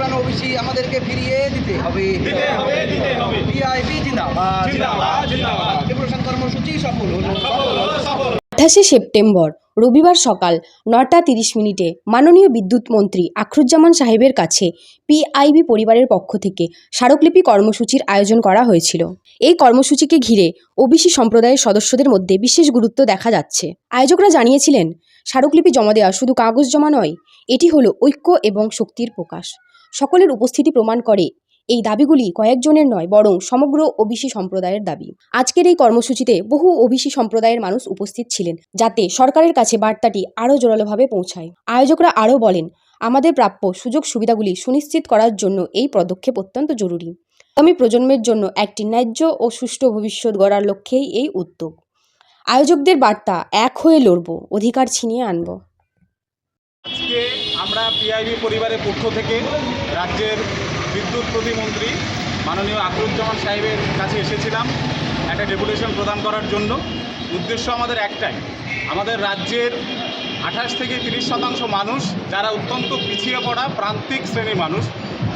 পুরানো ওবিসি আমাদেরকে ফিরিয়ে দিতে হবে। দিতে হবে দিতে হবে। টিআইবি জিন্দাবাদ। জিন্দাবাদ জিন্দাবাদ ডেপুটেশন কর্মসূচি সফল হলো সফল হলো। সফল আঠাশে সেপ্টেম্বর রবিবার সকাল নটা তিরিশ মিনিটে মাননীয় বিদ্যুৎ মন্ত্রী আখরুজ্জামান সাহেবের কাছে পিআইবি পরিবারের পক্ষ থেকে স্মারকলিপি কর্মসূচির আয়োজন করা হয়েছিল। এই কর্মসূচিকে ঘিরে ওবিসি সম্প্রদায়ের সদস্যদের মধ্যে বিশেষ গুরুত্ব দেখা যাচ্ছে। আয়োজকরা জানিয়েছিলেন স্মারকলিপি জমা দেওয়া শুধু কাগজ জমা নয় এটি হলো ঐক্য এবং শক্তির প্রকাশ। সকলের উপস্থিতি প্রমাণ করে। এই দাবিগুলি কয়েকজনের নয়, বরং সমগ্র ওবিসি সম্প্রদায়ের দাবি। আজকের এই কর্মসূচিতে বহু ওবিসি সম্প্রদায়ের মানুষ উপস্থিত ছিলেন, যাতে সরকারের কাছে বার্তাটি আরও জোরালোভাবে পৌঁছায়। আয়োজকরা আরও বলেন, আমাদের প্রাপ্য সুযোগ সুবিধাগুলি সুনিশ্চিত করার জন্য এই পদক্ষেপ অত্যন্ত জরুরি। আগামী প্রজন্মের জন্য একটি ন্যায্য ও সুষ্ঠু ভবিষ্যৎ গড়ার লক্ষ্যেই এই উদ্যোগ। আয়োজকদের বার্তা, এক হয়ে লড়ব, অধিকার ছিনিয়ে আনব। আমরা পিআইবি পরিবারের পক্ষ থেকে রাজ্যের বিদ্যুৎ প্রতিমন্ত্রী মাননীয় আকরুজ্জামান সাহেবের কাছে এসেছিলাম একটা ডেপুটেশন প্রদান করার জন্য। উদ্দেশ্য আমাদের একটাই, আমাদের রাজ্যের আঠাশ থেকে তিরিশ শতাংশ মানুষ যারা অত্যন্ত পিছিয়ে পড়া প্রান্তিক শ্রেণির মানুষ,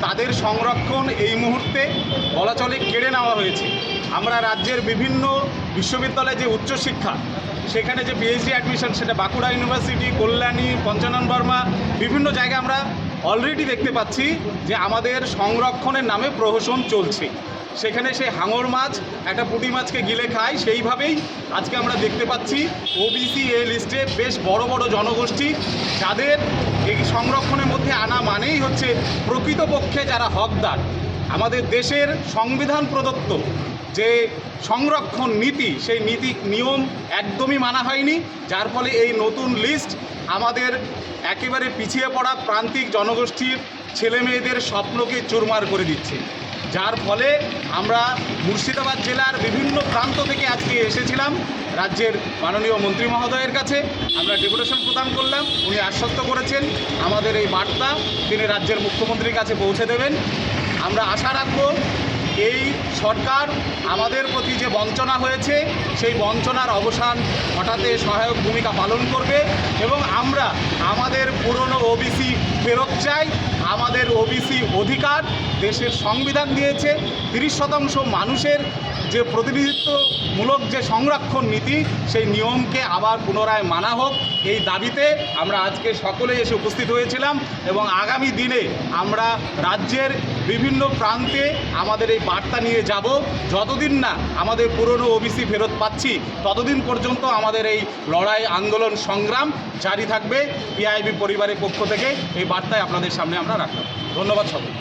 তাদের সংরক্ষণ এই মুহূর্তে বলা চলে কেড়ে নেওয়া হয়েছে। আমরা রাজ্যের বিভিন্ন বিশ্ববিদ্যালয়ে যে উচ্চশিক্ষা সেখানে যে পিএইচডি অ্যাডমিশন সেটা বাঁকুড়া ইউনিভার্সিটি কল্যাণী, পঞ্চানন বর্মা, বিভিন্ন জায়গায় আমরা অলরেডি দেখতে পাচ্ছি যে আমাদের সংরক্ষণের নামে প্রহসন চলছে। সেখানে সেই হাঙর মাছ, একটা পুঁটি মাছকে গিলে খায়, সেইভাবেই আজকে আমরা দেখতে পাচ্ছি ওবিসি এ লিস্টে বেশ বড় বড় জনগোষ্ঠী, যাদের এই সংরক্ষণের মধ্যে আনা মানেই হচ্ছে প্রকৃতপক্ষে যারা হকদার। আমাদের দেশের সংবিধান প্রদত্ত যে সংরক্ষণ নীতি, সেই নীতি নিয়ম একদমই মানা হয়নি। যার ফলে এই নতুন লিস্ট আমাদের একেবারে পিছিয়ে পড়া প্রান্তিক জনগোষ্ঠীর ছেলে মেয়েদের স্বপ্নকে চুরমার করে দিচ্ছে। যার ফলে আমরা মুর্শিদাবাদ জেলার বিভিন্ন প্রান্ত থেকে আজকে এসেছিলাম রাজ্যের মাননীয় মন্ত্রী মহোদয়ের কাছে। আমরা ডেপুটেশন প্রদান করলাম, উনি আশ্বস্ত করেছেন। আমাদের এই বার্তা তিনি রাজ্যের মুখ্যমন্ত্রীর কাছে পৌঁছে দেবেন। আমরা আশা রাখব এই সরকার আমাদের প্রতি যে বঞ্চনা হয়েছে, সেই বঞ্চনার অবসান ঘটাতে সহায়ক ভূমিকা পালন করবে এবং আমরা আমাদের পুরনো ওবিসি ফেরত চাই। আমাদের ওবিসি অধিকার দেশের সংবিধান দিয়েছে। তিরিশ শতাংশ মানুষের যে প্রতিনিধিত্বমূলক যে সংরক্ষণ নীতি, সেই নিয়মকে আবার পুনরায় মানা হোক। এই দাবিতে আমরা আজকে সকলেই এসে উপস্থিত হয়েছিলাম এবং আগামী দিনে আমরা রাজ্যের বিভিন্ন প্রান্তে আমাদের এই বার্তা নিয়ে যাব। যতদিন না আমাদের পুরনো ওবিসি ফেরত পাচ্ছি, ততদিন পর্যন্ত আমাদের এই লড়াই, আন্দোলন, সংগ্রাম জারি থাকবে। পিআইবি পরিবারের পক্ষ থেকে এই বার্তায় আপনাদের সামনে আমরা রাখলাম। ধন্যবাদ সকলকে